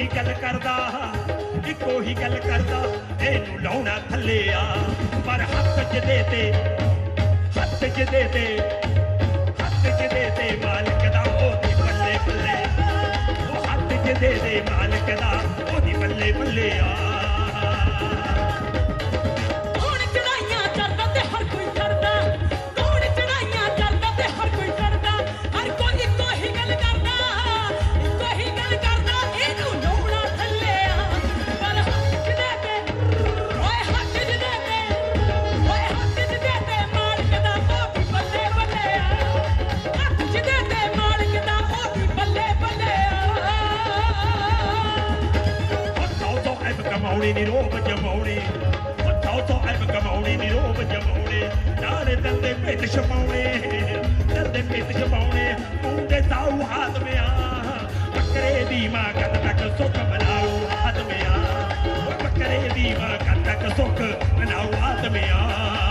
ਹੀ ਗੱਲ ਕਰਦਾ ਇੱਕੋ ਹੀ ਗੱਲ ਕਰਦਾ, ਇਹਨੂੰ ਲਾਉਣਾ ਥੱਲੇ ਆ ਪਰ ਹੱਥ ਚ ਦੇ ਤੇ, ਹੱਥ ਚ ਦੇ ਤੇ, ਹੱਥ ਚ ਦੇ ਤੇ ਮਾਲਕ ਦਾ ਉਹਦੀ ਬੱਲੇ ਬੱਲੇ ਉਹ ਹੱਥ ਚ ਦੇ ਦੇ ਮਾਲਕ ਦਾ ਉਹਦੀ ਬੱਲੇ ਬੱਲੇ ਆ। ਐਬ ਕਮਾਉਣੀ ਨੀ ਰੋਬ ਜਮਾਉਣੀ। ਹੱਥੋਂ ਤੋਂ ਐਬ ਕਮਾਉਣੀ ਨੀ ਰੋਬ ਜਮਾਉਣੇ। ਨਾਲੇ ਦਿਲ ਦੇ ਭਿੱਤ ਛਪਾਉਣੇ ਦਿਲ ਦੇ ਭਿੱਤ ਛਪਾਉਣੇ। ਤੂੰ ਦੇ ਸਾਊ ਆਦਮਿਆ ਬੱਕਰੇ ਦੀ ਮਾਂ ਕਦ ਤੱਕ ਸੁੱਖ ਮਨਾਉ ਆਦਮਿਆ ਉਹ ਬੱਕਰੇ ਦੀ ਮਾਂ ਕਦ ਤੱਕ ਸੁੱਖ ਮਨਾਉ ਆਦਮਿਆ ਅੱਤ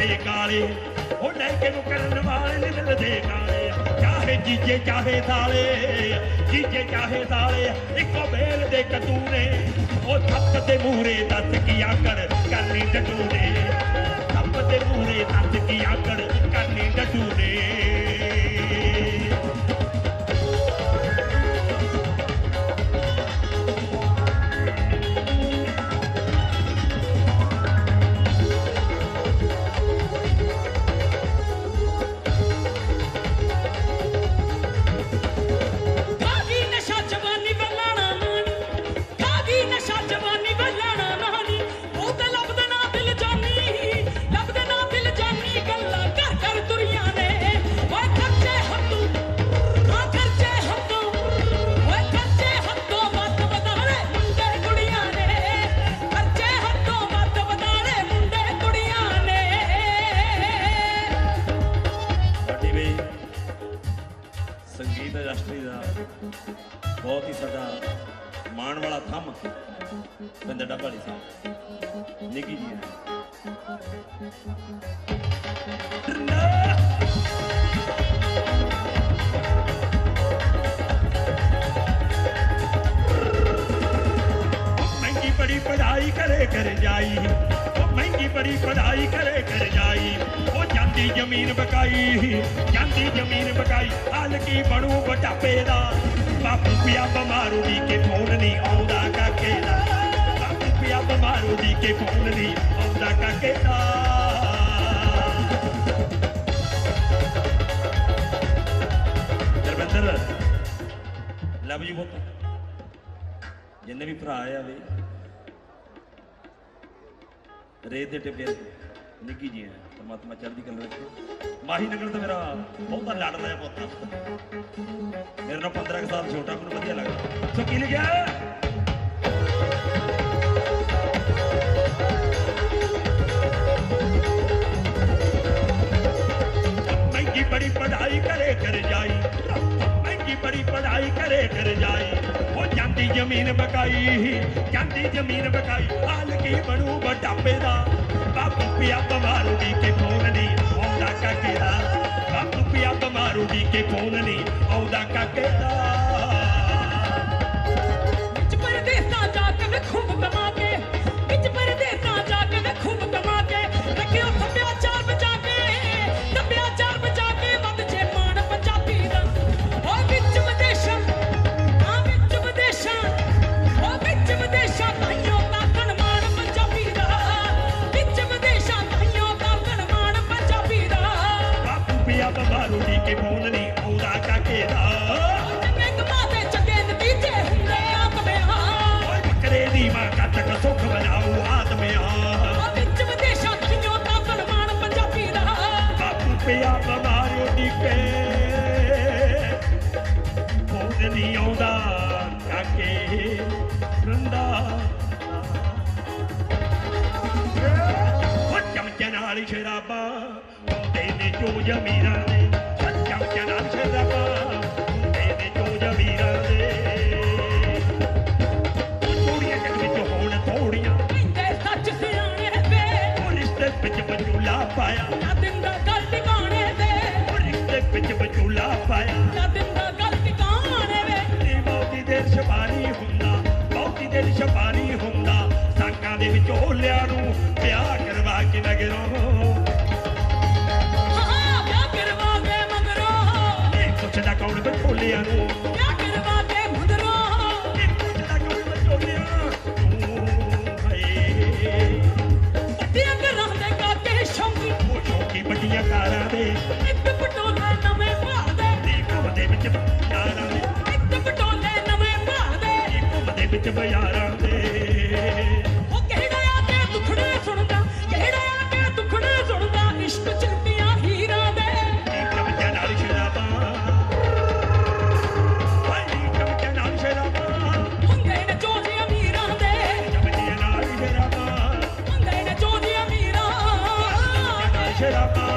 ਵਾਲੇ ਕਾਲੇ। ਉਹ ਲੈ ਕੇ ਨੂੰ ਕਰਨ ਵਾਲੇ ਨੇ ਦਿਲ ਕਾਲੇ। ਚਾਹੇ ਜੀਜੇ, ਚਾਹੇ ਸਾਲੇ। ਜੀਜੇ, ਚਾਹੇ ਸਾਲੇ। ਇੱਕੋ ਬੇਲ ਦੇ ਕਤੂਰੇ। ਉਹ ਥੱਪ ਦੇ ਮੂਹਰੇ ਦੱਸ ਕੀ ਆਕੜ ਕਰਨੀ ਡਟੂਰੇ। ਥੱਪ ਦੇ ਮੂਹਰੇ ਦੱਸ ਕੀ ਆਕੜ ਕਰਨੀ ਡਟੂਰੇ। ਸੰਗੀਤ ਇੰਡਸਟਰੀ ਦਾ ਬਹੁਤ ਹੀ ਸਾਡਾ ਮਾਣ ਵਾਲਾ ਥੰਮ ਪਿੰਦਰ ਡੱਬਾਲੀ ਸਾਹਿਬ, ਨਿੱਕੀ ਜੀ ਮਹਿੰਗੀ ਬੜੀ ਪੜਾਈ ਕਰੇ, ਕਰ ਜਾਈ। ਉਹ ਮਹਿੰਗੀ ਬੜੀ ਪੜਾਈ ਕਰੇ ਕਰ ਜਾਈ। ਉਹ ਜਾਂਦੀ ਜ਼ਮੀਨ ਬਕਾਈ, ਜਾਂਦੀ ਜ਼ਮੀਨ ਬਕਾਈ। ਹਾਲ ਕੀ ਬਣੂ ਬਟਾਪੇ ਦਾ? ਬਾਪੂ ਪਿਆ ਬਿਮਾਰੂ ਦੀ ਕੇ ਫੋਨ ਨਹੀਂ ਆਉਂਦਾ ਕਾਕੇ ਦਾ। ਬਾਪੂ ਪਿਆ ਬਿਮਾਰੂ ਦੀ ਕੇ ਫੋਨ ਨਹੀਂ ਆਉਂਦਾ ਕਾਕੇ ਦਾ। ਲਵ ਯੂ ਬਹੁਤ ਜਿੰਨੇ ਵੀ ਭਰਾ ਆ ਰੇਤ ਦੇ ਟਿੱਬੇ ਨਿੱਗੀ ਜੀ ਹੈ ਪਰਮਾਤਮਾ ਚੜ੍ਹਦੀ ਕਲਾ ਰੱਖੇ। ਮਾਹੀ ਨਗਰ ਤਾਂ ਮੇਰਾ ਬਹੁਤਾ ਲੜਦਾ ਹੈ ਬਹੁਤ ਮੇਰੇ ਨਾਲ 15 ਸਾਲ ਛੋਟਾ, ਮੈਨੂੰ ਵਧੀਆ ਲੱਗਦਾ। ਸੋ ਕੀ ਲਿਖਿਆ? ਮਹਿੰਗੀ ਬੜੀ ਪੜਾਈ ਕਰੇ, ਕਰ ਜਾਈ। ਮਹਿੰਗੀ ਬੜੀ ਪੜਾਈ ਕਰੇ, ਕਰ ਜਾਈ। ਉਹ ਜਾਂਦੀ ਜ਼ਮੀਨ ਬਕਾਈ, ਜਾਂਦੀ ਜ਼ਮੀਨ ਬਕਾਈ। ਹਾਲ ਕੀ ਬਣੂ ਬਟਾਪੇ ਦਾ। ਬਾਪੂ ਪਿਆ ਬਿਮਾਰੂ ਦੀ ਕੇ ਫੋਨ ਨਹੀਂ ਆਉਂਦਾ ਕਾਕੇ ਦਾ। ਬਾਪੂ ਪਿਆ ਬਿਮਾਰੂ ਦੀ ਕੇ ਫੋਨ ਨਹੀਂ ਆਉਂਦਾ ਕਾਕੇ ਦਾ। ਯਾਦ ਨਹੀਂ ਆਉਂਦਾ ਕਾਕੇ ਰੰਦਾ। ਹੋ ਚਮਚੇ ਨਾਲ ਸ਼ਰਾਬਾ ਹੁੰਦੇ ਨੇ ਜੋ ਜਮੀਰਾਂ ਦੇ ਚਮਚੇ ਨਾਲ ਸ਼ਰਾਬਾ ਹੁੰਦੇ ਦੇ। ਵਿੱਚ ਬਚੂਲਾ ਪਾਇਆ। ਨਾ ਦਿੰਦਾ ਗੱਲ ਟਿਕਾਣੇ ਵੇ। ਰਿਸ਼ਤੇ ਵਿੱਚ ਬਚੂਲਾ ਪਾਇਆ। ਨਾ ਦਿੰਦਾ ਗੱਲ ਟਿਕਾਣੇ ਸ਼ਬਾਨੀ ਹੁੰਦਾ ਬਹੁਤੀ ਸ਼ਬਾਨੀ ਹੁੰਦਾ। ਸਾਕਾਂ ਦੇ ਵਿੱਚ ਹੋਲਿਆਂ ਨੂੰ ਵਿਆਹ ਕਰਵਾ ਕੇ ਨਗਰੋਂ ਪੁੱਛਦਾ ਕੌਣ ਨੂੰ। ਇਹ ਪੁੱਛਦਾ ਕੌਣ ਹਾਏ ਕਾਕੇ ਸ਼ੌਂਕੀ। ਉਹ ਸ਼ੌਕੀ ਕਾਰਾਂ ਦੇ। ਇੱਕ ਪਟੋਲੇ ਨਵੇਂ ਵਿੱਚ ਬਿਆਰਾਂ ਦੇ ਉਹ ਕਿਹੜਾ ਆ ਕੇ ਦੁਖੜੇ ਸੁਣਦਾ ਕਿਹੜਾ ਆ ਕੇ ਦੁਖੜੇ ਸੁਣਦਾ ਇਸ਼ਕ ਚਿੰਤੀਆਂ ਹੀਰਾਂ ਦੇ। ਨਾਲ ਸ਼ਰਾਬਾਂ। ਹਾਏ ਨੀ ਚਮਚੇ ਨਾਲ ਸ਼ਰਾਬਾਂ। ਹੁੰਦੇ ਨੇ ਚੋਜੀ ਅਮੀਰਾਂ ਦੇ। ਚਮਚੇ ਨਾਲ ਸ਼ਰਾਬਾਂ। ਹੁੰਦੇ ਨੇ ਚੋਜੀ ਅਮੀਰਾਂ ਨਾਲ ਸ਼ਰਾਬਾਂ।